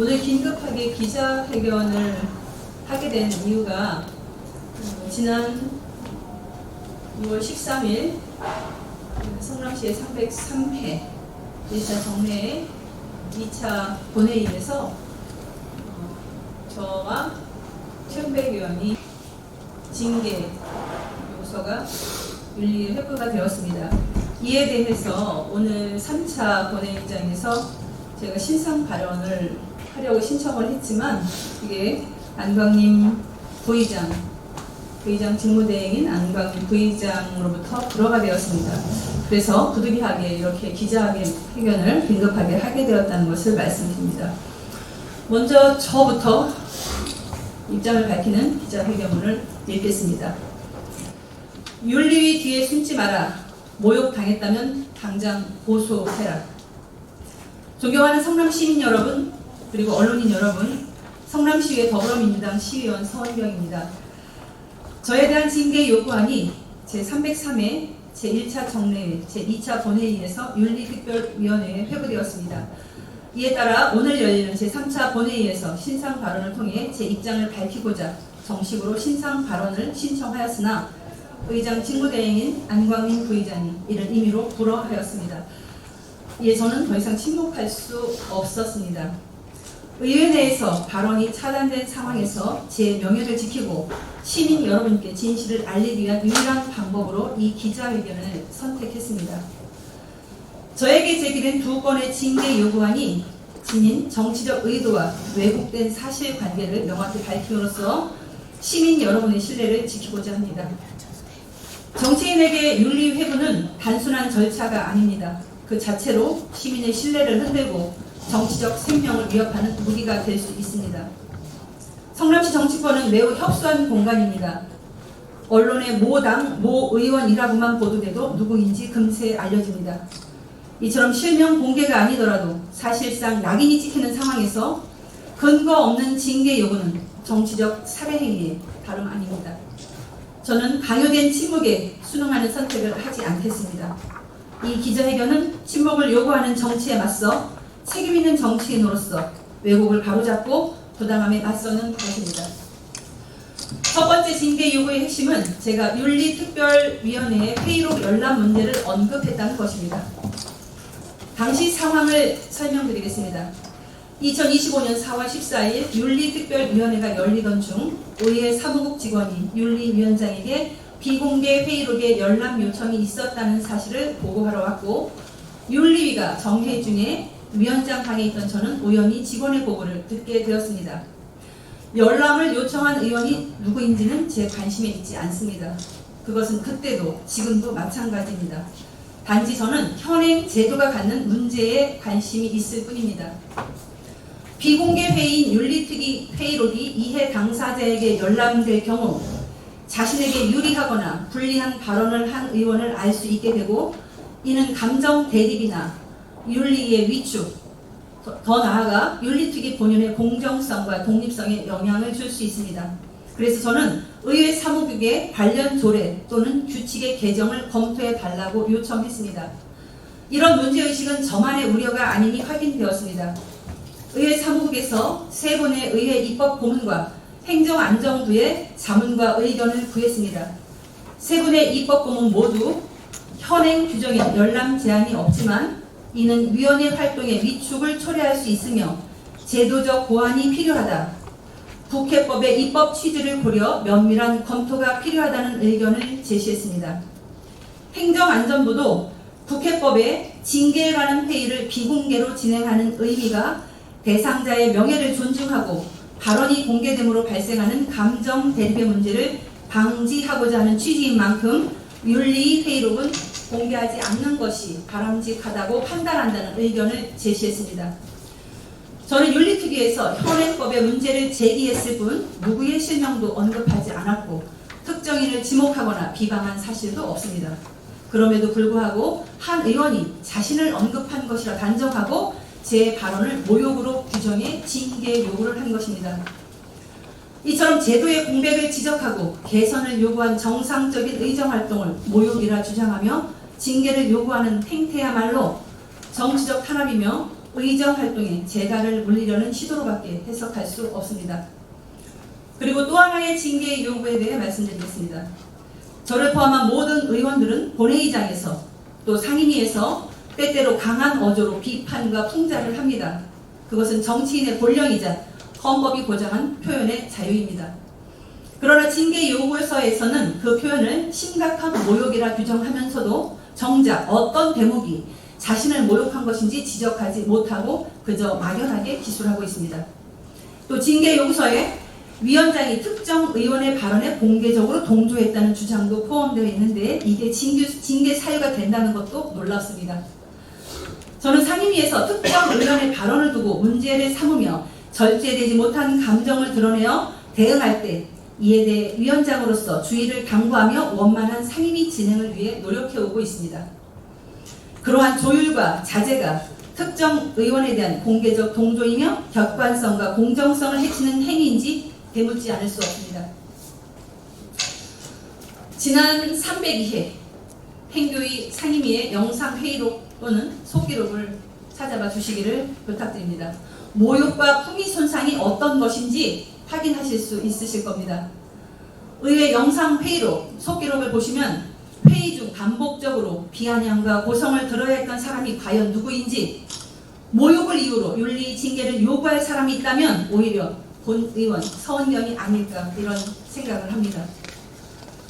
오늘 긴급하게 기자회견을 하게 된 이유가 어, 지난 6월 13일 성남시의 303회 1차 정례 2차 본회의에서 어, 저와 최은백 의원이 징계 요소가 윤리 회부가 되었습니다. 이에 대해서 오늘 3차 본회의장에서 제가 신상 발언을 하려고 신청을 했지만 이게 안광님 부의장 부의장 직무대행인 안광님 부의장으로부터 불허가 되었습니다. 그래서 부득이하게 이렇게 기자회견을 긴급하게 하게 되었다는 것을 말씀드립니다. 먼저 저부터 입장을 밝히는 기자회견문을 읽겠습니다. 윤리위 뒤에 숨지 마라. 모욕 당했다면 당장 고소해라. 존경하는 성남 시민 여러분, 그리고 언론인 여러분, 성남시의 더불어민주당 시의원 서원경입니다. 저에 대한 징계 요구안이 제303회 제1차 정례회 제2차 본회의에서 윤리특별위원회에 회부되었습니다. 이에 따라 오늘 열리는 제3차 본회의에서 신상 발언을 통해 제 입장을 밝히고자 정식으로 신상 발언을 신청하였으나 의장 직무대행인 안광민 부의장이 이를 임의로 불허하였습니다. 이에 저는 더 이상 침묵할 수 없었습니다. 의회 내에서 발언이 차단된 상황에서 제 명예를 지키고 시민 여러분께 진실을 알리기 위한 유일한 방법으로 이 기자회견을 선택했습니다. 저에게 제기된 두 건의 징계 요구안이 지닌 정치적 의도와 왜곡된 사실관계를 명확히 밝힘으로써 시민 여러분의 신뢰를 지키고자 합니다. 정치인에게 윤리 회부는 단순한 절차가 아닙니다. 그 자체로 시민의 신뢰를 흔들고 정치적 생명을 위협하는 무기가 될 수 있습니다. 성남시 정치권은 매우 협소한 공간입니다. 언론의 모 당, 모 의원이라고만 보도돼도 누구인지 금세 알려집니다. 이처럼 실명 공개가 아니더라도 사실상 낙인이 찍히는 상황에서 근거 없는 징계 요구는 정치적 살해 행위에 다름 아닙니다. 저는 강요된 침묵에 순응하는 선택을 하지 않겠습니다. 이 기자회견은 침묵을 요구하는 정치에 맞서 책임 있는 정치인으로서 왜곡을 바로잡고 부당함에 맞서는 것입니다. 첫 번째 징계 요구의 핵심은 제가 윤리특별위원회의 회의록 열람 문제를 언급했다는 것입니다. 당시 상황을 설명드리겠습니다. 2025년 4월 14일 윤리특별위원회가 열리던 중 의회 사무국 직원이 윤리위원장에게 비공개 회의록에 열람 요청이 있었다는 사실을 보고하러 왔고 윤리위가 정회 중에 위원장 방에 있던 저는 우연히 직원의 보고를 듣게 되었습니다. 열람을 요청한 의원이 누구인지는 제 관심에 있지 않습니다. 그것은 그때도 지금도 마찬가지입니다. 단지 저는 현행 제도가 갖는 문제에 관심이 있을 뿐입니다. 비공개 회의인 윤리특위 회의록이 이해 당사자에게 열람될 경우 자신에게 유리하거나 불리한 발언을 한 의원을 알 수 있게 되고 이는 감정 대립이나 윤리의 위축, 더, 더 나아가 윤리특위 본연의 공정성과 독립성에 영향을 줄 수 있습니다. 그래서 저는 의회 사무국에 관련 조례 또는 규칙의 개정을 검토해 달라고 요청했습니다. 이런 문제의식은 저만의 우려가 아님이 확인되었습니다. 의회 사무국에서 세 번의 의회 입법 고문과 행정안정부의 자문과 의견을 구했습니다. 세 분의 입법 고문 모두 현행 규정에 열람 제한이 없지만 이는 위원회 활동의 위축을 초래할 수 있으며 제도적 보완이 필요하다. 국회법의 입법 취지를 고려 면밀한 검토가 필요하다는 의견을 제시했습니다. 행정안전부도 국회법에 징계에 관한 회의를 비공개로 진행하는 의미가 대상자의 명예를 존중하고 발언이 공개됨으로 발생하는 감정 대립의 문제를 방지하고자 하는 취지인 만큼 윤리 회의록은 공개하지 않는 것이 바람직하다고 판단한다는 의견을 제시했습니다. 저는 윤리특위에서 현행법의 문제를 제기했을 뿐 누구의 실명도 언급하지 않았고 특정인을 지목하거나 비방한 사실도 없습니다. 그럼에도 불구하고 한 의원이 자신을 언급한 것이라 단정하고 제 발언을 모욕으로 규정해 징계 요구를 한 것입니다. 이처럼 제도의 공백을 지적하고 개선을 요구한 정상적인 의정 활동을 모욕이라 주장하며 징계를 요구하는 행태야말로 정치적 탄압이며 의정 활동에 재갈을 물리려는 시도로밖에 해석할 수 없습니다. 그리고 또 하나의 징계 요구에 대해 말씀드리겠습니다. 저를 포함한 모든 의원들은 본회의장에서 또 상임위에서 때때로 강한 어조로 비판과 풍자를 합니다. 그것은 정치인의 본령이자 헌법이 보장한 표현의 자유입니다. 그러나 징계 요구서에서는 그 표현을 심각한 모욕이라 규정하면서도 정작 어떤 대목이 자신을 모욕한 것인지 지적하지 못하고 그저 막연하게 기술하고 있습니다. 또 징계 요구서에 위원장이 특정 의원의 발언에 공개적으로 동조했다는 주장도 포함되어 있는데 이게 징계, 징계 사유가 된다는 것도 놀랍습니다. 저는 상임위에서 특정 의원의 발언을 두고 문제를 삼으며 절제되지 못한 감정을 드러내어 대응할 때 이에 대해 위원장으로서 주의를 당부하며 원만한 상임위 진행을 위해 노력해오고 있습니다. 그러한 조율과 자제가 특정 의원에 대한 공개적 동조이며 객관성과 공정성을 해치는 행위인지 되묻지 않을 수 없습니다. 지난 302회 행교위 상임위의 영상 회의록 또는 속기록을 찾아봐 주시기를 부탁드립니다. 모욕과 품위 손상이 어떤 것인지 확인하실 수 있으실 겁니다. 의회 영상 회의록 속기록을 보시면 회의 중 반복적으로 비아냥과 고성을 들어야 했던 사람이 과연 누구인지 모욕을 이유로 윤리 징계를 요구할 사람이 있다면 오히려 본 의원 서원경이 아닐까 이런 생각을 합니다.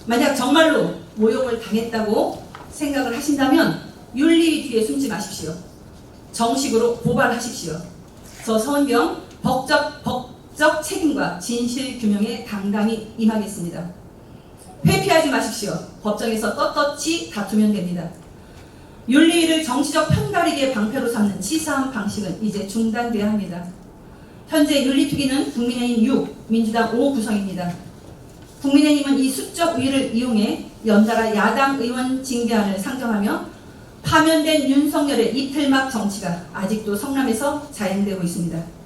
만약 정말로 모욕을 당했다고 생각을 하신다면 윤리 뒤에 숨지 마십시오. 정식으로 고발하십시오. 저 서원경 법적 법 적 책임과 진실 규명에 당당히 임하겠습니다. 회피하지 마십시오. 법정에서 떳떳이 다투면 됩니다. 윤리를 정치적 편가리기의 방패로 삼는 치사한 방식은 이제 중단돼야 합니다. 현재 윤리특위는 국민의힘 6, 민주당 5 구성입니다. 국민의힘은 이 수적 우위를 이용해 연달아 야당 의원 징계안을 상정하며 파면된 윤석열의 이틀막 정치가 아직도 성남에서 자행되고 있습니다.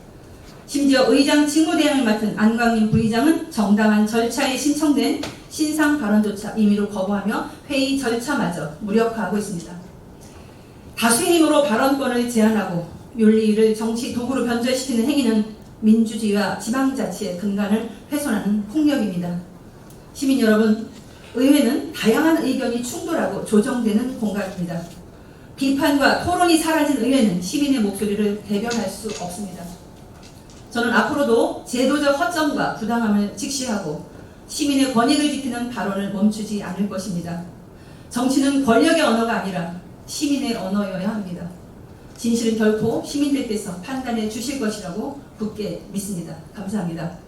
심지어 의장 직무대행을 맡은 안광림 부의장은 정당한 절차에 신청된 신상 발언조차 임의로 거부하며 회의 절차마저 무력화하고 있습니다. 다수의 힘으로 발언권을 제한하고 윤리를 정치 도구로 변절시키는 행위는 민주주의와 지방자치의 근간을 훼손하는 폭력입니다. 시민 여러분, 의회는 다양한 의견이 충돌하고 조정되는 공간입니다. 비판과 토론이 사라진 의회는 시민의 목소리를 대변할 수 없습니다. 저는 앞으로도 제도적 허점과 부당함을 직시하고 시민의 권익을 지키는 발언을 멈추지 않을 것입니다. 정치는 권력의 언어가 아니라 시민의 언어여야 합니다. 진실은 결코 시민들께서 판단해 주실 것이라고 굳게 믿습니다. 감사합니다.